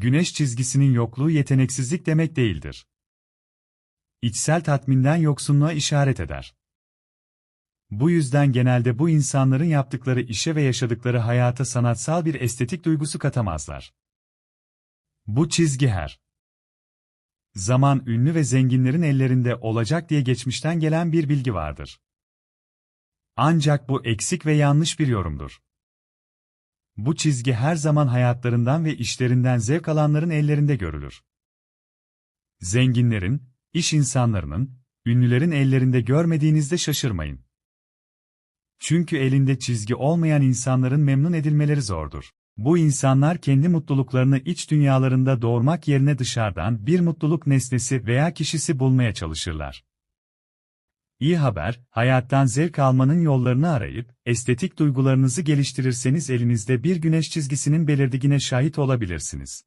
güneş çizgisinin yokluğu yeteneksizlik demek değildir. İçsel tatminden yoksunluğa işaret eder. Bu yüzden genelde bu insanların yaptıkları işe ve yaşadıkları hayata sanatsal bir estetik duygusu katamazlar. Bu çizgi her zaman ünlü ve zenginlerin ellerinde olacak diye geçmişten gelen bir bilgi vardır. Ancak bu eksik ve yanlış bir yorumdur. Bu çizgi her zaman hayatlarından ve işlerinden zevk alanların ellerinde görülür. Zenginlerin, iş insanlarının, ünlülerin ellerinde görmediğinizde şaşırmayın. Çünkü elinde çizgi olmayan insanların memnun edilmeleri zordur. Bu insanlar kendi mutluluklarını iç dünyalarında doğurmak yerine dışarıdan bir mutluluk nesnesi veya kişisi bulmaya çalışırlar. İyi haber, hayattan zevk almanın yollarını arayıp, estetik duygularınızı geliştirirseniz elinizde bir güneş çizgisinin belirdiğine şahit olabilirsiniz.